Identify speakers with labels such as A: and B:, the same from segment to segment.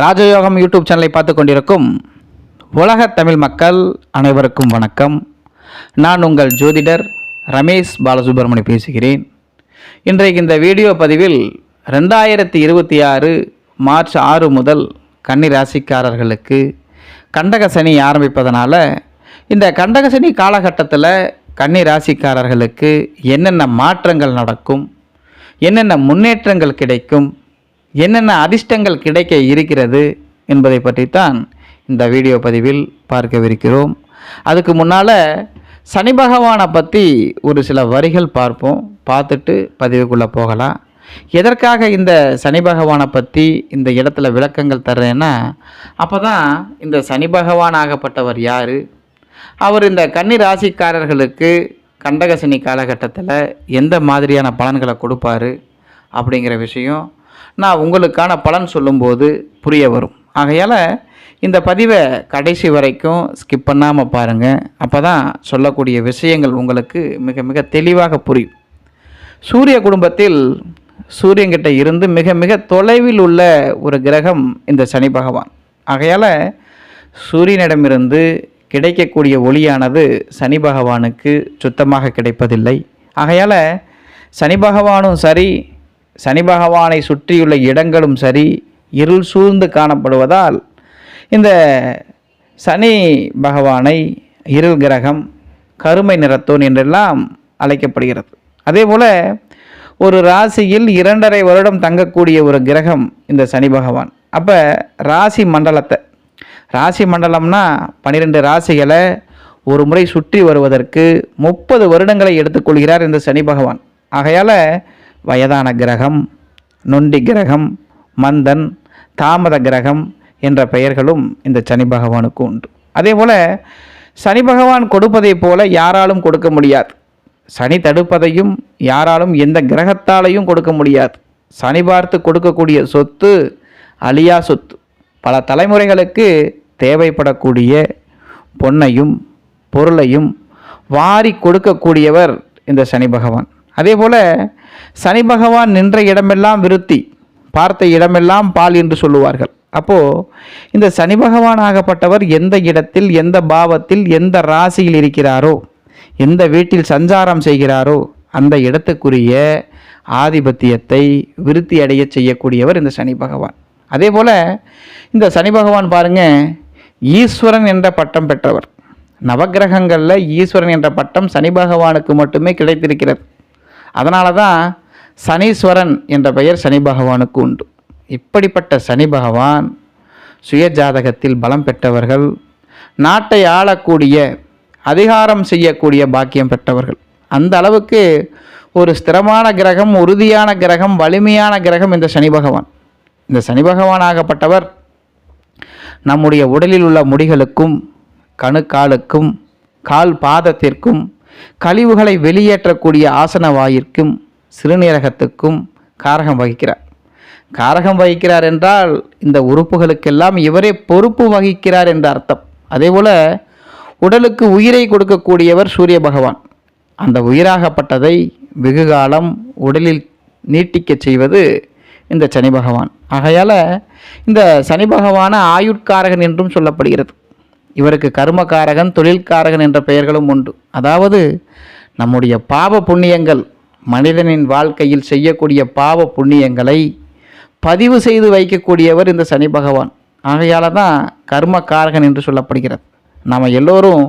A: ராஜயோகம் யூடியூப் சேனலை பார்த்து கொண்டிருக்கும் உலக தமிழ் மக்கள் அனைவருக்கும் வணக்கம். நான் உங்கள் ஜோதிடர் ரமேஷ் பாலசுப்ரமணி பேசுகிறேன். இன்றைக்கு இந்த வீடியோ பதிவில் ரெண்டாயிரத்தி இருபத்தி ஆறு மார்ச் ஆறு முதல் கன்னி ராசிக்காரர்களுக்கு கண்டக சனி ஆரம்பிப்பதனால இந்த கண்டக சனி காலகட்டத்தில் கன்னி ராசிக்காரர்களுக்கு என்னென்ன மாற்றங்கள் நடக்கும் என்னென்ன முன்னேற்றங்கள் கிடைக்கும் என்னென்ன அதிர்ஷ்டங்கள் கிடைக்க இருக்கிறது என்பதை பற்றித்தான் இந்த வீடியோ பதிவில் பார்க்கவிருக்கிறோம். அதுக்கு முன்னால் சனி பகவானை பற்றி ஒரு சில வரிகள் பார்ப்போம். பார்த்துட்டு பதிவுக்குள்ளே போகலாம். எதற்காக இந்த சனி பகவானை பற்றி இந்த இடத்துல விளக்கங்கள் தர்றேன்னா அப்போ தான் இந்த சனி பகவான் ஆகப்பட்டவர் யார்? அவர் இந்த கன்னி ராசிக்காரர்களுக்கு கண்டகசனி காலகட்டத்தில் எந்த மாதிரியான பலன்களை கொடுப்பாரு அப்படிங்கிற விஷயம் நான் உங்களுக்கான பலன் சொல்லும்போது புரிய வரும். ஆகையால் இந்த பதிவை கடைசி வரைக்கும் ஸ்கிப் பண்ணாமல் பாருங்கள் அப்போ தான் சொல்லக்கூடிய விஷயங்கள் உங்களுக்கு மிக மிக தெளிவாக புரியும். சூரிய குடும்பத்தில் சூரியன்கிட்ட இருந்து மிக மிக தொலைவில் உள்ள ஒரு கிரகம் இந்த சனி பகவான். ஆகையால் சூரியனிடமிருந்து கிடைக்கக்கூடிய ஒளியானது சனி பகவானுக்கு சுத்தமாக கிடைப்பதில்லை. ஆகையால் சனி பகவானும் சரி சனி பகவானை சுற்றியுள்ள இடங்களும் சரி இருள் சூழ்ந்து காணப்படுவதால் இந்த சனி பகவானை இருள் கிரகம் கருமை நிறத்தோன் என்றெல்லாம் அழைக்கப்படுகிறது. அதே போல் ஒரு ராசியில் இரண்டரை வருடம் தங்கக்கூடிய ஒரு கிரகம் இந்த சனி பகவான். அப்போ ராசி மண்டலத்தை ராசி மண்டலம்னா பன்னிரெண்டு ராசிகளை ஒரு முறை சுற்றி வருவதற்கு முப்பது வருடங்களை எடுத்துக்கொள்கிறார் இந்த சனி பகவான். ஆகையால் வயதான கிரகம் நொண்டி கிரகம் மந்தன் தாமத கிரகம் என்ற பெயர்களும் இந்த சனி பகவானுக்கு உண்டு. அதே போல் சனி பகவான் கொடுப்பதைப் போல யாராலும் கொடுக்க முடியாது. சனி தடுப்பதையும் யாராலும் எந்த கிரகத்தாலையும் கொடுக்க முடியாது. சனி பார்த்து கொடுக்கக்கூடிய சொத்து அழியா சொத்து. பல தலைமுறைகளுக்கு தேவைப்படக்கூடிய பொன்னையும் பொருளையும் வாரி கொடுக்கக்கூடியவர் இந்த சனி பகவான். அதே போல் சனி பகவான் நின்ற இடமெல்லாம் விருத்தி பார்த்த இடமெல்லாம் பால் என்று சொல்லுவார்கள். அப்போது இந்த சனி பகவான் ஆகப்பட்டவர் எந்த இடத்தில் எந்த பாவத்தில் எந்த ராசியில் இருக்கிறாரோ எந்த வீட்டில் சஞ்சாரம் செய்கிறாரோ அந்த இடத்துக்குரிய ஆதிபத்தியத்தை விருத்தி அடைய செய்யக்கூடியவர் இந்த சனி பகவான். அதே போல் இந்த சனி பகவான் பாருங்க ஈஸ்வரன் என்ற பட்டம் பெற்றவர். நவக்கிரகங்களில் ஈஸ்வரன் என்ற பட்டம் சனி பகவானுக்கு மட்டுமே கிடைத்திருக்கிறது. அதனால தான் சனீஸ்வரன் என்ற பெயர் சனி பகவானுக்கு உண்டு. இப்படிப்பட்ட சனி பகவான் சுய ஜாதகத்தில் பலம் பெற்றவர்கள் நாட்டை ஆளக்கூடிய அதிகாரம் செய்யக்கூடிய பாக்கியம் பெற்றவர்கள். அந்த அளவுக்கு ஒரு ஸ்திரமான கிரகம் உறுதியான கிரகம் வலிமையான கிரகம் இந்த சனி பகவான். இந்த சனி பகவான் ஆகப்பட்டவர் நம்முடைய உடலில் உள்ள முடிகளுக்கும் கணுக்காலுக்கும் கால் பாதத்திற்கும் கழிவுகளை வெளியேற்றக்கூடிய ஆசன வாயிற்கும் சிறுநீரகத்துக்கும் காரகம் வகிக்கிறார். காரகம் வகிக்கிறார் என்றால் இந்த உறுப்புகளுக்கெல்லாம் இவரே பொறுப்பு வகிக்கிறார் என்ற அர்த்தம். அதேபோல் உடலுக்கு உயிரை கொடுக்கக்கூடியவர் சூரிய பகவான். அந்த உயிராகப்பட்டதை வெகு காலம் உடலில் நீட்டிக்கச் செய்வது இந்த சனி பகவான். ஆகையால் இந்த சனி பகவான ஆயுட்காரகன் என்றும் சொல்லப்படுகிறது. இவருக்கு கர்மகாரகன் தொழில்காரகன் என்ற பெயர்களும் உண்டு. அதாவது நம்முடைய பாவ புண்ணியங்கள் மனிதனின் வாழ்க்கையில் செய்யக்கூடிய பாவ புண்ணியங்களை பதிவு செய்து வைக்கக்கூடியவர் இந்த சனி பகவான். ஆகையால் தான் கர்மகாரகன் என்று சொல்லப்படுகிறது. நாம் எல்லோரும்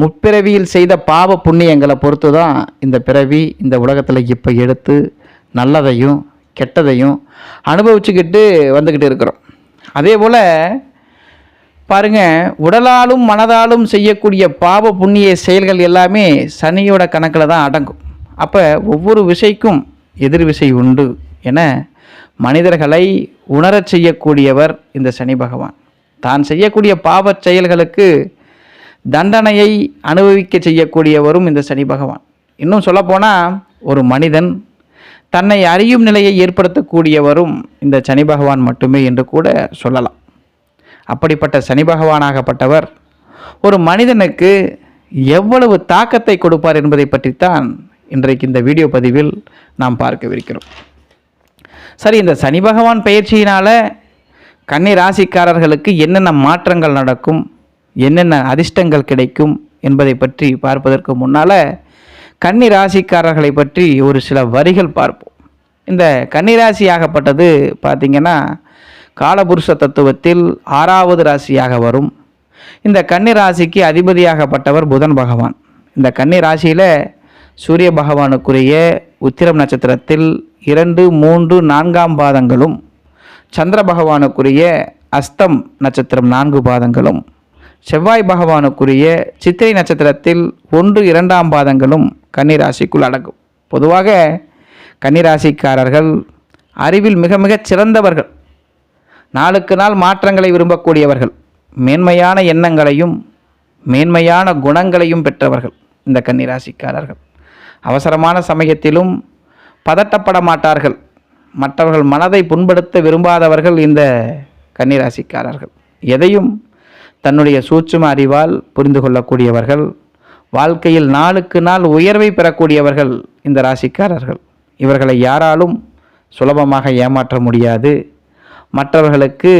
A: முப்பிறவியில் செய்த பாவ புண்ணியங்களை பொறுத்து தான் இந்த பிறவி இந்த உலகத்தில் இப்போ எடுத்து நல்லதையும் கெட்டதையும் அனுபவிச்சுக்கிட்டு வந்துக்கிட்டு இருக்கிறோம். அதே போல் பாருங்க உடலாலும் மனதாலும் செய்யக்கூடிய பாவ புண்ணிய செயல்கள் எல்லாமே சனியோட கணக்கில் தான் அடங்கும். அப்போ ஒவ்வொரு விசைக்கும் எதிர் விசை உண்டு என மனிதர்களை உணரச் செய்யக்கூடியவர் இந்த சனி பகவான். தான் செய்யக்கூடிய பாவச் செயல்களுக்கு தண்டனையை அனுபவிக்க செய்யக்கூடியவரும் இந்த சனி பகவான். இன்னும் சொல்லப்போனால் ஒரு மனிதன் தன்னை அறியும் நிலையை ஏற்படுத்தக்கூடியவரும் இந்த சனி பகவான் மட்டுமே என்று கூட சொல்லலாம். அப்படிப்பட்ட சனி பகவானாகப்பட்டவர் ஒரு மனிதனுக்கு எவ்வளவு தாக்கத்தை கொடுப்பார் என்பதை பற்றித்தான் இன்றைக்கு இந்த வீடியோ பதிவில் நாம் பார்க்கவிருக்கிறோம். சரி இந்த சனி பகவான் பயிற்சியினால் கன்னி ராசிக்காரர்களுக்கு என்னென்ன மாற்றங்கள் நடக்கும் என்னென்ன அதிர்ஷ்டங்கள் கிடைக்கும் என்பதை பற்றி பார்ப்பதற்கு முன்னால் கன்னி ராசிக்காரர்களை பற்றி ஒரு சில வரிகள் பார்ப்போம். இந்த கன்னிராசியாகப்பட்டது பார்த்திங்கன்னா காலபுருஷ தத்துவத்தில் ஆறாவது ராசியாக வரும். இந்த கன்னி ராசிக்கு அதிபதியாகப்பட்டவர் புதன் பகவான். இந்த கன்னி ராசியில் சூரிய பகவானுக்குரிய உத்திரம் நட்சத்திரத்தில் இரண்டு மூன்று நான்காம் பாதங்களும் சந்திர பகவானுக்குரிய அஸ்தம் நட்சத்திரம் நான்கு பாதங்களும் செவ்வாய் பகவானுக்குரிய சித்திரை நட்சத்திரத்தில் ஒன்று இரண்டாம் பாதங்களும் கன்னிராசிக்குள் அடங்கும். பொதுவாக கன்னிராசிக்காரர்கள் அறிவில் மிக மிகச் சிறந்தவர்கள். நாளுக்கு நாள் மாற்றங்களை விரும்பக்கூடியவர்கள். மேன்மையான எண்ணங்களையும் மேன்மையான குணங்களையும் பெற்றவர்கள் இந்த கன்னிராசிக்காரர்கள். அவசரமான சமயத்திலும் பதட்டப்பட மாட்டார்கள். மற்றவர்கள் மனதை புண்படுத்த விரும்பாதவர்கள் இந்த கன்னிராசிக்காரர்கள். எதையும் தன்னுடைய சூட்சும அறிவால் புரிந்து கொள்ளக்கூடியவர்கள். வாழ்க்கையில் நாளுக்கு நாள் உயர்வை பெறக்கூடியவர்கள் இந்த ராசிக்காரர்கள். இவர்களை யாராலும் சுலபமாக ஏமாற்ற முடியாது. மற்றவர்களுக்கு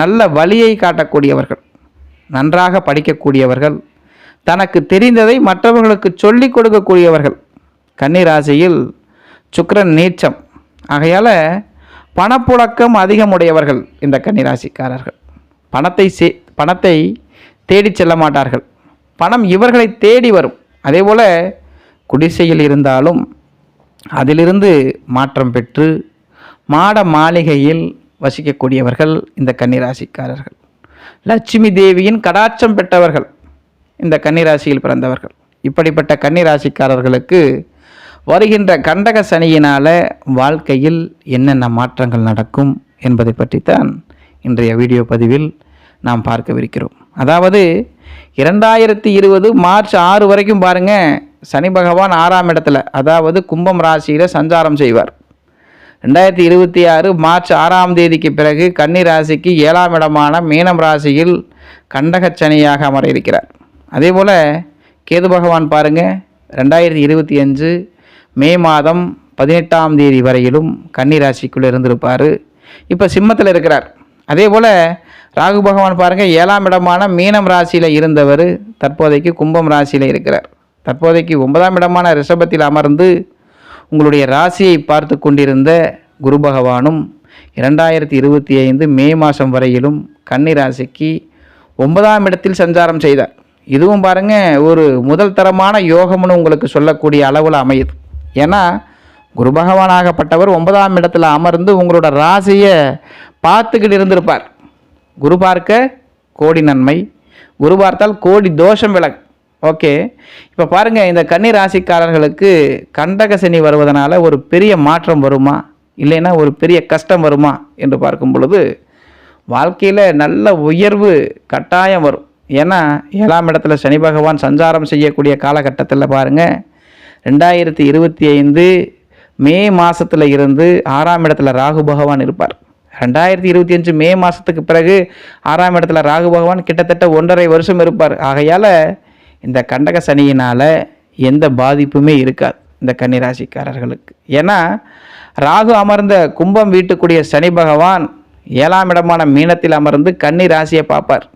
A: நல்ல வழியை காட்டக்கூடியவர்கள் நன்றாக படிக்கக்கூடியவர்கள் தனக்கு தெரிந்ததை மற்றவர்களுக்கு சொல்லிக் கொடுக்கக்கூடியவர்கள். கன்னிராசியில் சுக்கரன் நீச்சம். ஆகையால் பணப்புழக்கம் அதிகமுடையவர்கள் இந்த கன்னிராசிக்காரர்கள். பணத்தை சே பணத்தை தேடிச் செல்ல மாட்டார்கள். பணம் இவர்களை தேடி வரும். அதே போல் குடிசையில் இருந்தாலும் அதிலிருந்து மாற்றம் பெற்று மாட மாளிகையில் வசிக்கக்கூடியவர்கள் இந்த கன்னிராசிக்காரர்கள். லட்சுமி தேவியின் கடாட்சம் பெற்றவர்கள் இந்த கன்னிராசியில் பிறந்தவர்கள். இப்படிப்பட்ட கன்னிராசிக்காரர்களுக்கு வருகின்ற கண்டக சனியினால் வாழ்க்கையில் என்னென்ன மாற்றங்கள் நடக்கும் என்பதை பற்றித்தான் இன்றைய வீடியோ பதிவில் நாம் பார்க்கவிருக்கிறோம். அதாவது இரண்டாயிரத்தி இருபது மார்ச் ஆறு வரைக்கும் பாருங்கள் சனி பகவான் ஆறாம் இடத்துல அதாவது கும்பம் ராசியில் சஞ்சாரம் செய்வார். ரெண்டாயிரத்தி இருபத்தி ஆறு மார்ச் ஆறாம் தேதிக்கு பிறகு கன்னி ராசிக்கு ஏழாம் இடமான மீனம் ராசியில் கண்டகச் சனியாக அமர இருக்கிறார் அதே போல் கேது பகவான் பாருங்கள் ரெண்டாயிரத்தி இருபத்தி அஞ்சு மே மாதம் பதினெட்டாம் தேதி வரையிலும் கன்னி ராசிக்குள்ளே இருந்திருப்பார். இப்போ சிம்மத்தில் இருக்கிறார். அதே போல் ராகு பகவான் பாருங்கள் ஏழாம் இடமான மீனம் ராசியில் இருந்தவர் தற்போதைக்கு கும்பம் ராசியில் இருக்கிறார். தற்போதைக்கு ஒன்பதாம் இடமான ரிஷபத்தில் அமர்ந்து உங்களுடைய ராசியை பார்த்து கொண்டிருந்த குரு பகவானும் இரண்டாயிரத்தி இருபத்தி ஐந்து மே மாதம் வரையிலும் கன்னி ராசிக்கு ஒன்பதாம் இடத்தில் சஞ்சாரம் செய்தார். இதுவும் பாருங்க ஒரு முதல் தரமான யோகம்னு உங்களுக்கு சொல்லக்கூடிய அளவில் அமையுது. ஏன்னா குரு பகவானாகப்பட்டவர் ஒன்பதாம் இடத்துல அமர்ந்து உங்களோட ராசியை பார்த்துக்கிட்டு இருந்திருப்பார். குரு பார்க்க கோடி நன்மை குரு பார்த்தால் கோடி தோஷம் விலகு ஓகே. இப்போ பாருங்கள் இந்த கன்னி ராசிக்காரர்களுக்கு கண்டக சனி வருவதனால ஒரு பெரிய மாற்றம் வருமா? இல்லைன்னா ஒரு பெரிய கஷ்டம் வருமா? என்று பார்க்கும் பொழுது வாழ்க்கையில் நல்ல உயர்வு கட்டாயம் வரும். ஏன்னா ஏழாம் இடத்துல சனி பகவான் சஞ்சாரம் செய்யக்கூடிய காலகட்டத்தில் பாருங்கள் ரெண்டாயிரத்தி இருபத்தி ஐந்து மே மாதத்தில் இருந்து ஆறாம் இடத்துல ராகு பகவான் இருப்பார். ரெண்டாயிரத்தி இருபத்தி அஞ்சு மே மாதத்துக்கு பிறகு ஆறாம் இடத்துல ராகு பகவான் கிட்டத்தட்ட ஒன்றரை வருஷம் இருப்பார். ஆகையால் இந்த கண்டக சனியினால் எந்த பாதிப்புமே இருக்காது இந்த கன்னிராசிக்காரர்களுக்கு. ஏன்னா ராகு அமர்ந்த கும்பம் வீட்டுக்குரிய சனி பகவான் ஏழாம் இடமான மீனத்தில் அமர்ந்து கன்னி ராசியை பார்ப்பார்.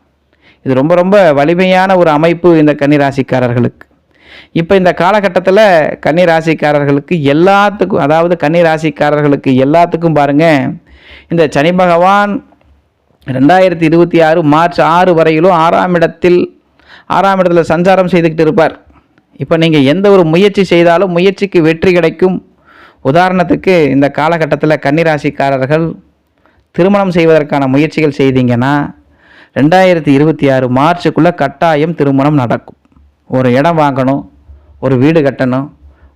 A: இது ரொம்ப ரொம்ப வலிமையான ஒரு அமைப்பு இந்த கன்னி ராசிக்காரர்களுக்கு இப்போ இந்த காலகட்டத்தில் கன்னி ராசிக்காரர்களுக்கு எல்லாத்துக்கும் அதாவது கன்னி ராசிக்காரர்களுக்கு எல்லாத்துக்கும் பாருங்கள் இந்த சனி பகவான் ரெண்டாயிரத்தி இருபத்தி ஆறு மார்ச் ஆறு வரையிலும் ஆறாம் இடத்தில் ஆறாம் இடத்துல சஞ்சாரம் செய்துக்கிட்டு இருப்பார். இப்போ நீங்கள் எந்த ஒரு முயற்சி செய்தாலும் முயற்சிக்கு வெற்றி கிடைக்கும். உதாரணத்துக்கு இந்த காலகட்டத்தில் கன்னிராசிக்காரர்கள் திருமணம் செய்வதற்கான முயற்சிகள் செய்தீங்கன்னா ரெண்டாயிரத்தி இருபத்தி ஆறு மார்ச்சுக்குள்ளே கட்டாயம் திருமணம் நடக்கும். ஒரு இடம் வாங்கணும் ஒரு வீடு கட்டணும்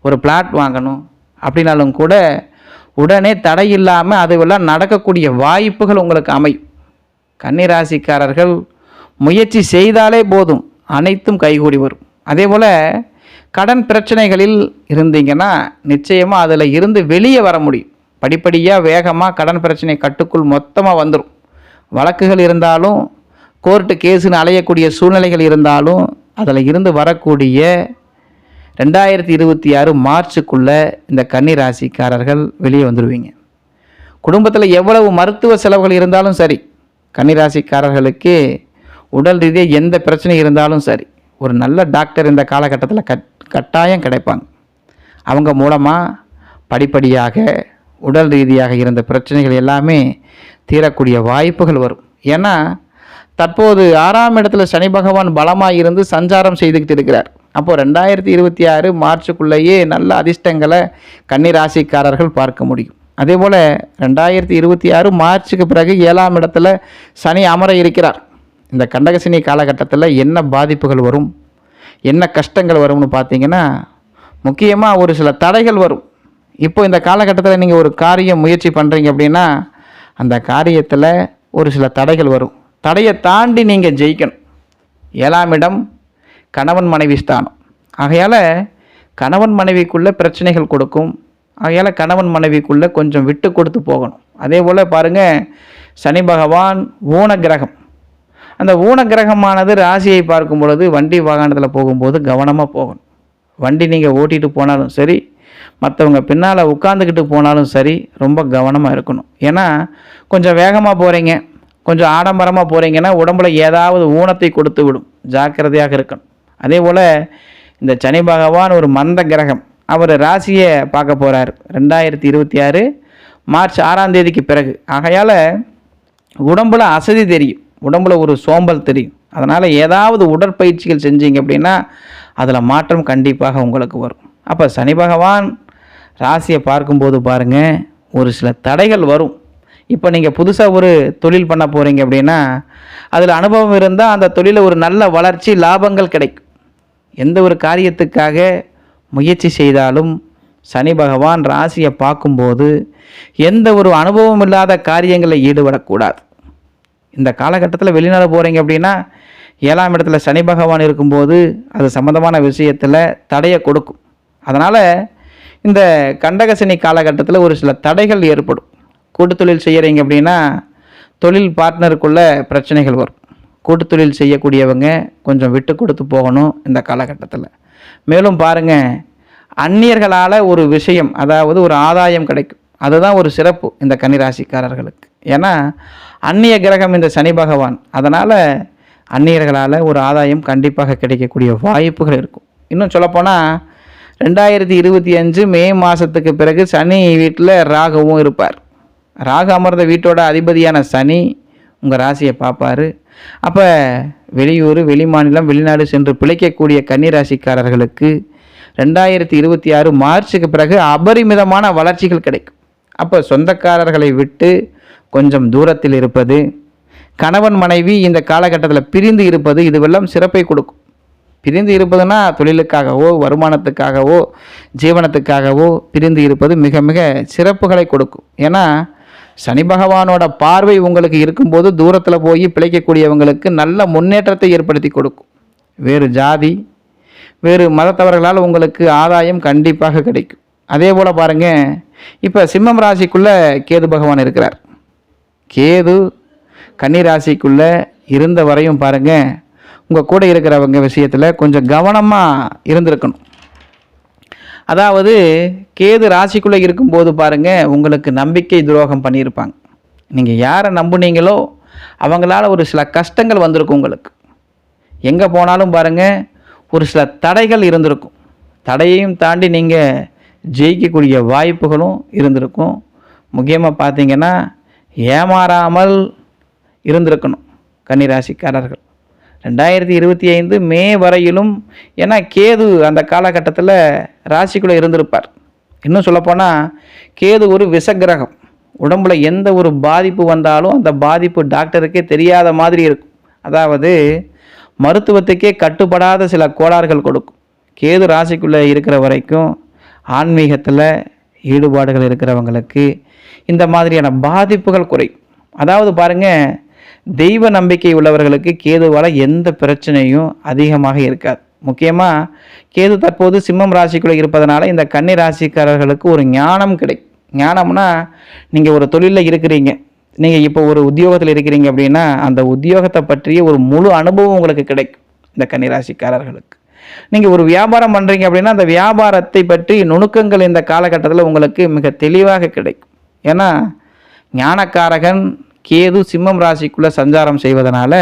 A: ஒரு பிளாட் வாங்கணும் அப்படின்னாலும் கூட உடனே தடை இல்லாமல் அதுவெல்லாம் நடக்கக்கூடிய வாய்ப்புகள் உங்களுக்கு அமையும். கன்னிராசிக்காரர்கள் முயற்சி செய்தாலே போதும். அனைத்தும் கைகூடி வரும். அதே போல் கடன் பிரச்சனைகளில் இருந்தீங்கன்னா நிச்சயமாக அதில் இருந்து வெளியே வர முடியும். படிப்படியாக வேகமாக கடன் பிரச்சனை கட்டுக்குள் மொத்தமாக வந்துடும் வழக்குகள் இருந்தாலும் கோர்ட்டு கேஸுன்னு அலையக்கூடிய சூழ்நிலைகள் இருந்தாலும் அதில் இருந்து வரக்கூடிய ரெண்டாயிரத்தி இருபத்தி ஆறு மார்ச்சுக்குள்ளே இந்த கன்னி ராசிக்காரர்கள் வெளியே வந்துடுவீங்க குடும்பத்தில் எவ்வளவு மருத்துவ செலவுகள் இருந்தாலும் சரி கன்னிராசிக்காரர்களுக்கு உடல் ரீதியாக எந்த பிரச்சனை இருந்தாலும் சரி ஒரு நல்ல டாக்டர் இந்த காலகட்டத்தில் கட் கட்டாயம் கிடைப்பாங்க. அவங்க மூலமாக படிப்படியாக உடல் ரீதியாக இருந்த பிரச்சனைகள் எல்லாமே தீரக்கூடிய வாய்ப்புகள் வரும். ஏன்னா தற்போது ஆறாம் இடத்துல சனி பகவான் பலமாக இருந்து சஞ்சாரம் செய்துக்கிட்டு இருக்கிறார். அப்போது ரெண்டாயிரத்தி இருபத்தி ஆறு மார்ச்சுக்குள்ளேயே நல்ல அதிர்ஷ்டங்களை கன்னிராசிக்காரர்கள் பார்க்க முடியும். அதே போல் ரெண்டாயிரத்தி இருபத்தி ஆறு மார்ச்சுக்கு பிறகு ஏழாம் இடத்துல சனி அமர இருக்கிறார். இந்த கண்டகசினி காலகட்டத்தில் என்ன பாதிப்புகள் வரும்? என்ன கஷ்டங்கள் வரும்னு பார்த்தீங்கன்னா முக்கியமாக ஒரு சில தடைகள் வரும். இப்போ இந்த காலகட்டத்தில் நீங்கள் ஒரு காரியம் முயற்சி பண்ணுறீங்க அப்படின்னா அந்த காரியத்தில் ஒரு சில தடைகள் வரும். தடையை தாண்டி நீங்கள் ஜெயிக்கணும். ஏழாம் இடம் கணவன் மனைவி ஸ்தானம். ஆகையால் கணவன் மனைவிக்குள்ளே பிரச்சனைகள் கொடுக்கும். ஆகையால் கணவன் மனைவிக்குள்ளே கொஞ்சம் விட்டு கொடுத்து போகணும். அதே போல் பாருங்கள் சனி பகவான் ஊன கிரகம் அந்த ஊன கிரகமானது ராசியை பார்க்கும் பொழுது வண்டி வாகனத்தில் போகும்போது கவனமாக போகணும். வண்டி நீங்கள் ஓட்டிகிட்டு போனாலும் சரி மற்றவங்க பின்னால் உட்காந்துக்கிட்டு போனாலும் சரி ரொம்ப கவனமாக இருக்கணும். ஏன்னா கொஞ்சம் வேகமாக போகிறீங்க கொஞ்சம் ஆடம்பரமாக போகிறீங்கன்னா உடம்புல ஏதாவது ஊனத்தை கொடுத்து விடும். ஜாக்கிரதையாக இருக்கணும். அதே போல் இந்த சனி பகவான் ஒரு மந்த கிரகம். அவர் ராசியை பார்க்க போகிறார் ரெண்டாயிரத்தி இருபத்தி ஆறு மார்ச் ஆறாம் தேதிக்கு பிறகு. ஆகையால் உடம்புல அசதி தெரியும். உடம்புல ஒரு சோம்பல் தெரியும். அதனால் ஏதாவது உடற்பயிற்சிகள் செஞ்சீங்க அப்படின்னா அதில் மாற்றம் கண்டிப்பாக உங்களுக்கு வரும். அப்போ சனி பகவான் ராசியை பார்க்கும்போது பாருங்கள் ஒரு சில தடைகள் வரும். இப்போ நீங்கள் புதுசாக ஒரு தொழில் பண்ண போகிறீங்க அப்படின்னா அதில் அனுபவம் இருந்தால் அந்த தொழிலில் ஒரு நல்ல வளர்ச்சி லாபங்கள் கிடைக்கும். எந்த ஒரு காரியத்துக்காக முயற்சி செய்தாலும் சனி பகவான் ராசியை பார்க்கும்போது எந்த ஒரு அனுபவம் இல்லாத காரியங்களில் ஈடுபடக்கூடாது. இந்த காலகட்டத்தில் வெளிநாடு போகிறீங்க அப்படின்னா ஏழாம் இடத்துல சனி பகவான் இருக்கும்போது அது சம்மந்தமான விஷயத்தில் தடையை கொடுக்கும். அதனால் இந்த கண்டகசனி காலகட்டத்தில் ஒரு சில தடைகள் ஏற்படும். கூட்டு தொழில் செய்கிறீங்க அப்படின்னா தொழில் பார்ட்னருக்குள்ள பிரச்சனைகள் வரும். கூட்டு தொழில் செய்யக்கூடியவங்க கொஞ்சம் விட்டு கொடுத்து போகணும் இந்த காலகட்டத்தில். மேலும் பாருங்கள் அந்நியர்களால் ஒரு விஷயம் அதாவது ஒரு ஆதாயம் கிடைக்கும். அதுதான் ஒரு சிறப்பு இந்த கன்னிராசிக்காரர்களுக்கு. ஏன்னா அந்நிய கிரகம் இந்த சனி பகவான். அதனால் அந்நியர்களால் ஒரு ஆதாயம் கண்டிப்பாக கிடைக்கக்கூடிய வாய்ப்புகள் இருக்கும். இன்னும் சொல்லப்போனால் ரெண்டாயிரத்தி இருபத்தி அஞ்சு மே மாதத்துக்கு பிறகு சனி வீட்டில் ராகவும் இருப்பார். ராகு அமர்ந்த வீட்டோட அதிபதியான சனி உங்கள் ராசியை பார்ப்பாரு. அப்போ வெளியூர் வெளிமாநிலம் வெளிநாடு சென்று பிழைக்கக்கூடிய கன்னிராசிக்காரர்களுக்கு ரெண்டாயிரத்தி இருபத்தி ஆறு மார்ச்சுக்கு பிறகு அபரிமிதமான வளர்ச்சிகள் கிடைக்கும். அப்போ சொந்தக்காரர்களை விட்டு கொஞ்சம் தூரத்தில் இருப்பது கணவன் மனைவி இந்த காலகட்டத்தில் பிரிந்து இருப்பது இதுவெல்லாம் சிறப்பை கொடுக்கும். பிரிந்து இருப்பதுன்னா தொழிலுக்காகவோ வருமானத்துக்காகவோ ஜீவனத்துக்காகவோ பிரிந்து இருப்பது மிக மிக சிறப்புகளை கொடுக்கும். ஏன்னா சனி பகவானோட பார்வை உங்களுக்கு இருக்கும்போது தூரத்தில் போய் பிழைக்கக்கூடியவங்களுக்கு நல்ல முன்னேற்றத்தை ஏற்படுத்தி கொடுக்கும். வேறு ஜாதி வேறு மதத்தவர்களால் உங்களுக்கு ஆதாயம் கண்டிப்பாக கிடைக்கும். அதே போல் பாருங்கள் இப்போ சிம்மம் ராசிக்குள்ளே கேது பகவான் இருக்கிறார். கேது கன்னி ராசிக்குள்ளே இருந்த வரையும் பாருங்கள் உங்கள் கூட இருக்கிறவங்க விஷயத்தில் கொஞ்சம் கவனமாக இருந்திருக்கணும். அதாவது கேது ராசிக்குள்ளே இருக்கும்போது பாருங்கள் உங்களுக்கு நம்பிக்கை துரோகம் பண்ணியிருப்பாங்க. நீங்கள் யாரை நம்புனீங்களோ அவங்களால ஒரு சில கஷ்டங்கள் வந்திருக்கும் உங்களுக்கு. எங்கே போனாலும் பாருங்கள் ஒரு சில தடைகள் இருந்திருக்கும். தடையையும் தாண்டி நீங்கள் ஜெயிக்கக்கூடிய வாய்ப்புகளும் இருந்திருக்கும். முக்கியமாக பார்த்தீங்கன்னா ஏமாறாமல் இருந்திருக்கணும் கன்னிராசிக்காரர்கள். ரெண்டாயிரத்தி இருபத்தி ஐந்து மே வரையிலும் ஏன்னா கேது அந்த காலகட்டத்தில் ராசிக்குள்ளே இருந்திருப்பார். இன்னும் சொல்லப்போனால் கேது ஒரு விஷக்கிரகம். உடம்புல எந்த ஒரு பாதிப்பு வந்தாலும் அந்த பாதிப்பு டாக்டருக்கே தெரியாத மாதிரி இருக்கும். அதாவது மருத்துவத்துக்கே கட்டுப்படாத சில கோளாறுகள் கொடுக்கும். கேது ராசிக்குள்ளே இருக்கிற வரைக்கும் ஆன்மீகத்தில் ஈடுபாடுகள் இருக்கிறவங்களுக்கு இந்த மாதிரியான பாதிப்புகள் குறையும். அதாவது பாருங்கள் தெய்வ நம்பிக்கை உள்ளவர்களுக்கு கேதுவால் எந்த பிரச்சனையும் அதிகமாக இருக்காது. முக்கியமாக கேது தற்போது சிம்மம் ராசிக்குள்ளே இருப்பதனால இந்த கன்னி ராசிக்காரர்களுக்கு ஒரு ஞானம் கிடைக்கும். ஞானம்னா நீங்கள் ஒரு தொழிலில் இருக்கிறீங்க. நீங்கள் இப்போ ஒரு உத்தியோகத்தில் இருக்கிறீங்க அப்படின்னா அந்த உத்தியோகத்தை பற்றிய ஒரு முழு அனுபவம் உங்களுக்கு கிடைக்கும் இந்த கன்னிராசிக்காரர்களுக்கு நீங்கள் ஒரு வியாபாரம் பண்ணுறீங்க அப்படின்னா அந்த வியாபாரத்தை பற்றி நுணுக்கங்கள் இந்த காலகட்டத்தில் உங்களுக்கு மிக தெளிவாக கிடைக்கும். ஏன்னா ஞானக்காரகன் கேது சிம்மம் ராசிக்குள்ளே சஞ்சாரம் செய்வதனால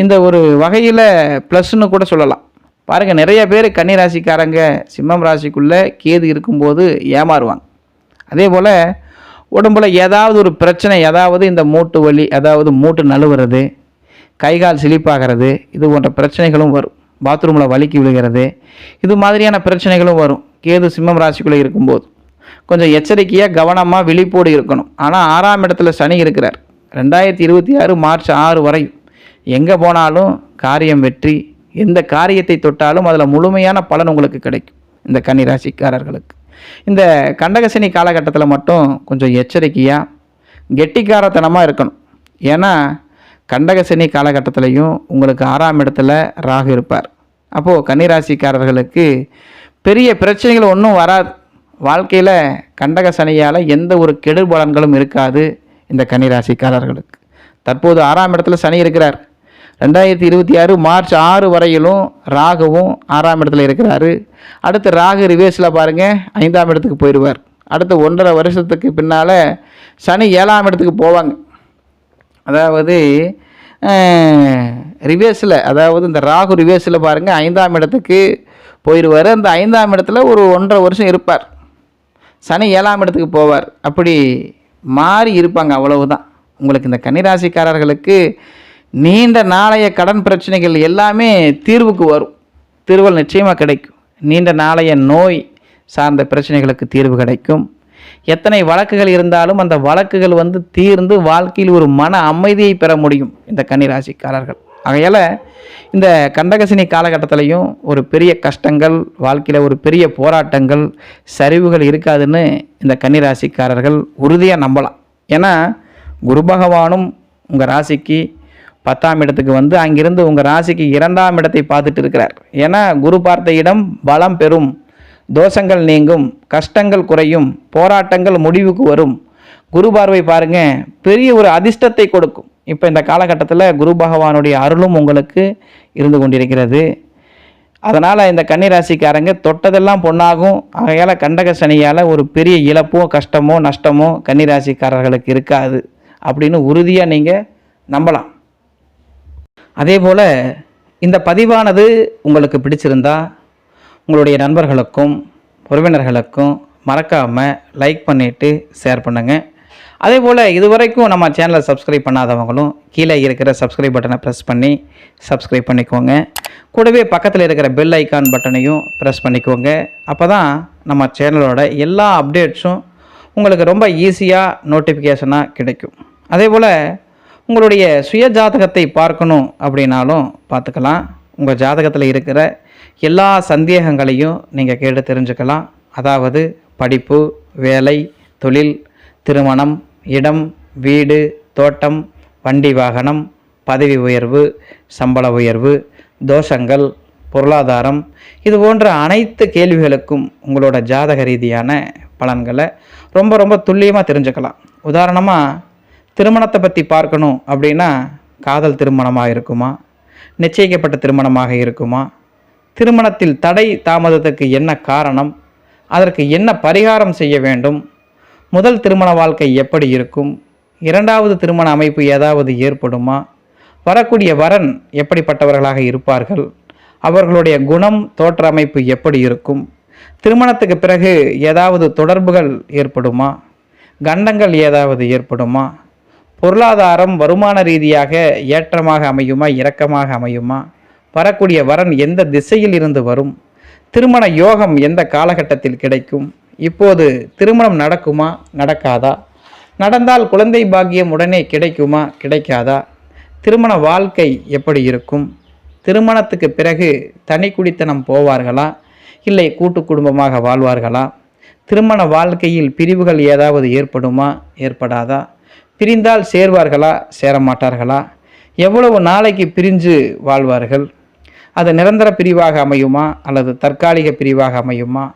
A: இந்த ஒரு வகையில் ப்ளஸ்ன்னு கூட சொல்லலாம். பாருங்கள் நிறைய பேர் கன்னி ராசிக்காரங்க சிம்மம் ராசிக்குள்ளே கேது இருக்கும்போது ஏமாறுவாங்க. அதே போல் உடம்புல ஏதாவது ஒரு பிரச்சனை ஏதாவது இந்த மூட்டு வலி அதாவது மூட்டு நழுவுறது கை கால் சிலிப்பாகிறது இது போன்ற பிரச்சனைகளும் வரும். பாத்ரூமில் வலிக்கு விழுகிறது இது மாதிரியான பிரச்சனைகளும் வரும் கேது சிம்மம் ராசிக்குள்ளே இருக்கும்போது. கொஞ்சம் எச்சரிக்கையாக கவனமாக விழிப்போடு இருக்கணும். ஆனால் ஆறாம் இடத்துல சனி இருக்கிறார். ரெண்டாயிரத்தி இருபத்தி ஆறு மார்ச் ஆறு வரை எங்கே போனாலும் காரியம் வெற்றி. எந்த காரியத்தை தொட்டாலும் அதில் முழுமையான பலன் உங்களுக்கு கிடைக்கும். இந்த கன்னி ராசிக்காரர்களுக்கு. இந்த கண்டகசனி காலகட்டத்தில் மட்டும் கொஞ்சம் எச்சரிக்கையாக கெட்டிக்காரத்தனமாக இருக்கணும். ஏன்னா கண்டகசனி காலகட்டத்திலையும் உங்களுக்கு ஆறாம் இடத்துல ராகு இருப்பார். அப்போது கன்னிராசிக்காரர்களுக்கு பெரிய பிரச்சனைகள் ஒன்றும் வராது. வாழ்க்கையில் கண்டக சனியால் எந்த ஒரு கெடுபலன்களும் இருக்காது இந்த கன்னிராசிக்காரர்களுக்கு. தற்போது ஆறாம் இடத்துல சனி இருக்கிறார். ரெண்டாயிரத்தி இருபத்தி ஆறு மார்ச் ஆறு வரையிலும் ராகுவும் ஆறாம் இடத்துல இருக்கிறாரு. அடுத்து ராகு ரிவேஸில் பாருங்கள் ஐந்தாம் இடத்துக்கு போயிடுவார். அடுத்து ஒன்றரை வருஷத்துக்கு பின்னால் சனி ஏழாம் இடத்துக்கு போவாங்க. அதாவது ரிவேஸில் அதாவது இந்த ராகு ரிவேஸில் பாருங்கள் ஐந்தாம் இடத்துக்கு போயிடுவார். அந்த ஐந்தாம் இடத்துல ஒரு ஒன்றரை வருஷம் இருப்பார். சனி ஏழாம் இடத்துக்கு போவார். அப்படி மாறி இருப்பாங்க அவ்வளவுதான். உங்களுக்கு இந்த கன்னிராசிக்காரர்களுக்கு நீண்ட நாளைய கடன் பிரச்சனைகள் எல்லாமே தீர்வுக்கு வரும். தீர்வுகள் நிச்சயமாக கிடைக்கும். நீண்ட நாளைய நோய் சார்ந்த பிரச்சனைகளுக்கு தீர்வு கிடைக்கும். எத்தனை வழக்குகள் இருந்தாலும் அந்த வழக்குகள் வந்து தீர்ந்து வாழ்க்கையில் ஒரு மன அமைதியை பெற முடியும் இந்த கன்னிராசிக்காரர்கள். ஆகையால் இந்த கண்டகசினி காலகட்டத்திலையும் ஒரு பெரிய கஷ்டங்கள் வாழ்க்கையில் ஒரு பெரிய போராட்டங்கள் சரிவுகள் இருக்காதுன்னு இந்த கன்னிராசிக்காரர்கள் உறுதியாக நம்பலாம். ஏன்னா குரு பகவானும் உங்கள் ராசிக்கு பத்தாம் இடத்துக்கு வந்து அங்கிருந்து உங்கள் ராசிக்கு இரண்டாம் இடத்தை பார்த்துட்டு இருக்கிறார். ஏன்னா குரு பார்த்த இடம் பலம் பெறும் தோஷங்கள் நீங்கும் கஷ்டங்கள் குறையும் போராட்டங்கள் முடிவுக்கு வரும். குரு பார்வை பாருங்கள் பெரிய ஒரு அதிர்ஷ்டத்தை கொடுக்கும். இப்போ இந்த காலகட்டத்தில் குரு பகவானுடைய அருளும் உங்களுக்கு இருந்து கொண்டிருக்கிறது. அதனால் இந்த கன்னிராசிக்காரங்க தொட்டதெல்லாம் பொண்ணாகும் ஆகையால் கண்டக சனியால் ஒரு பெரிய இழப்போ கஷ்டமோ நஷ்டமோ கன்னிராசிக்காரர்களுக்கு இருக்காது. அப்படின்னு உறுதியாக நீங்கள் நம்பலாம். அதே போல் இந்த பதிவானது உங்களுக்கு பிடிச்சிருந்தா உங்களுடைய நண்பர்களுக்கும் உறவினர்களுக்கும் மறக்காமல் லைக் பண்ணிவிட்டு ஷேர் பண்ணுங்கள் அதே போல் இதுவரைக்கும் நம்ம சேனலை சப்ஸ்கிரைப் பண்ணாதவங்களும் கீழே இருக்கிற சப்ஸ்கிரைப் பட்டனை ப்ரெஸ் பண்ணி சப்ஸ்கிரைப் பண்ணிக்கோங்க. கூடவே பக்கத்தில் இருக்கிற பெல் ஐக்கான் பட்டனையும் ப்ரெஸ் பண்ணிக்கோங்க. அப்போ தான் நம்ம சேனலோட எல்லா அப்டேட்ஸும் உங்களுக்கு ரொம்ப ஈஸியாக நோட்டிஃபிகேஷனாக கிடைக்கும். அதே போல் உங்களுடைய சுய ஜாதகத்தை பார்க்கணும் அப்படின்னாலும் பார்த்துக்கலாம். உங்கள் ஜாதகத்தில் இருக்கிற எல்லா சந்தேகங்களையும் நீங்கள் கேட்டு தெரிஞ்சுக்கலாம். அதாவது படிப்பு வேலை தொழில் திருமணம் இடம் வீடு தோட்டம் வண்டி வாகனம் பதவி உயர்வு சம்பள உயர்வு தோஷங்கள் பொருளாதாரம் இது போன்ற அனைத்து கேள்விகளுக்கும் உங்களோட ஜாதக ரீதியான பலன்களை ரொம்ப ரொம்ப துல்லியமாக தெரிஞ்சுக்கலாம். உதாரணமாக திருமணத்தை பற்றி பார்க்கணும் அப்படின்னா காதல் திருமணமாக இருக்குமா? நிச்சயிக்கப்பட்ட திருமணமாக இருக்குமா? திருமணத்தில் தடை தாமதத்துக்கு என்ன காரணம்? அதற்கு என்ன பரிகாரம் செய்ய வேண்டும்? முதல் திருமண வாழ்க்கை எப்படி இருக்கும்? இரண்டாவது திருமண அமைப்பு ஏதாவது ஏற்படுமா? வரக்கூடிய வரன் எப்படிப்பட்டவர்களாக இருப்பார்கள்? அவர்களுடைய குணம் தோற்ற அமைப்பு எப்படி இருக்கும்? திருமணத்துக்கு பிறகு ஏதாவது தொடர்புகள் ஏற்படுமா? கண்டங்கள் ஏதாவது ஏற்படுமா? பொருளாதாரம் வருமான ரீதியாக ஏற்றமாக அமையுமா இரக்கமாக அமையுமா? வரக்கூடிய வரன் எந்த திசையில் இருந்து வரும்? திருமண யோகம் எந்த காலகட்டத்தில் கிடைக்கும்? இப்போது திருமணம் நடக்குமா நடக்காதா? நடந்தால் குழந்தை பாக்கியம் உடனே கிடைக்குமா கிடைக்காதா? திருமண வாழ்க்கை எப்படி இருக்கும்? திருமணத்துக்கு பிறகு தனி குடித்தனம் போவார்களா? இல்லை கூட்டு குடும்பமாக வாழ்வார்களா? திருமண வாழ்க்கையில் பிரிவுகள் ஏதாவது ஏற்படுமா ஏற்படாதா? பிரிந்தால் சேர்வார்களா சேரமாட்டார்களா? எவ்வளவு நாளைக்கு பிரிஞ்சு வாழ்வார்கள்? அது நிரந்தர பிரிவாக அமையுமா அல்லது தற்காலிக பிரிவாக அமையுமா?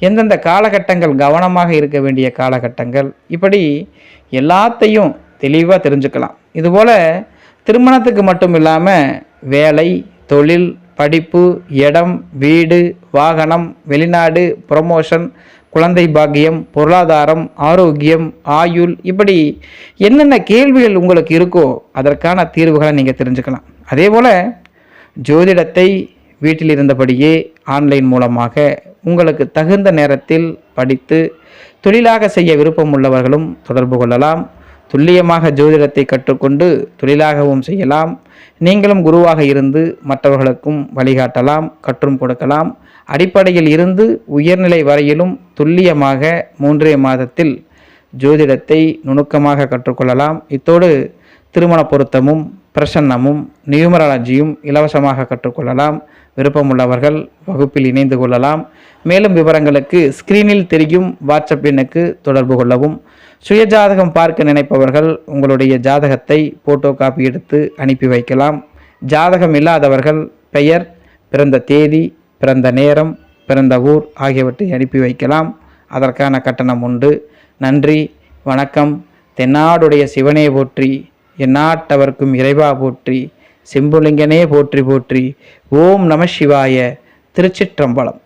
A: எந்தெந்த காலகட்டங்கள் கவனமாக இருக்க வேண்டிய காலகட்டங்கள்? இப்படி எல்லாத்தையும் தெளிவாக தெரிஞ்சுக்கலாம். இதுபோல் திருமணத்துக்கு மட்டும் இல்லாமல் வேலை தொழில் படிப்பு இடம் வீடு வாகனம் வெளிநாடு ப்ரொமோஷன் குழந்தை பாக்கியம் பொருளாதாரம் ஆரோக்கியம் ஆயுள் இப்படி என்னென்ன கேள்விகள் உங்களுக்கு இருக்கோ அதற்கான தீர்வுகளை நீங்கள் தெரிஞ்சுக்கலாம். அதே போல் ஜோதிடத்தை வீட்டில் இருந்தபடியே ஆன்லைன் மூலமாக உங்களுக்கு தகுந்த நேரத்தில் படித்து தொழிலாக செய்ய விருப்பம் உள்ளவர்களும் தொடர்பு கொள்ளலாம். துல்லியமாக ஜோதிடத்தை கற்றுக்கொண்டு தொழிலாகவும் செய்யலாம். நீங்களும் குருவாக இருந்து மற்றவர்களுக்கும் வழிகாட்டலாம் கற்றும் கொடுக்கலாம். அடிப்படையில் இருந்து உயர்நிலை வரையிலும் துல்லியமாக மூன்றே மாதத்தில் ஜோதிடத்தை நுணுக்கமாக கற்றுக்கொள்ளலாம். இத்தோடு திருமண பொருத்தமும் பிரசன்னமும் நியூமராலஜியும் இலவசமாக கற்றுக்கொள்ளலாம். விருப்பமுள்ளவர்கள் வகுப்பில் இணைந்து கொள்ளலாம். மேலும் விவரங்களுக்கு ஸ்கிரீனில் தெரியும் வாட்ஸ்அப் எண்ணுக்கு தொடர்பு கொள்ளவும். சுயஜாதகம் பார்க்க நினைப்பவர்கள் உங்களுடைய ஜாதகத்தை போட்டோ காப்பி எடுத்து அனுப்பி வைக்கலாம். ஜாதகம் இல்லாதவர்கள் பெயர் பிறந்த தேதி பிறந்த நேரம் பிறந்த ஊர் ஆகியவற்றை அனுப்பி வைக்கலாம். அதற்கான கட்டணம் உண்டு. நன்றி வணக்கம். தென்னாடுடைய சிவனே போற்றி எந்நாட்டவர்க்கும் இறைவா போற்றி செம்புலிங்கனே போற்றி போற்றி ஓம் நம சிவாய திருச்சிற்றம்பலம்.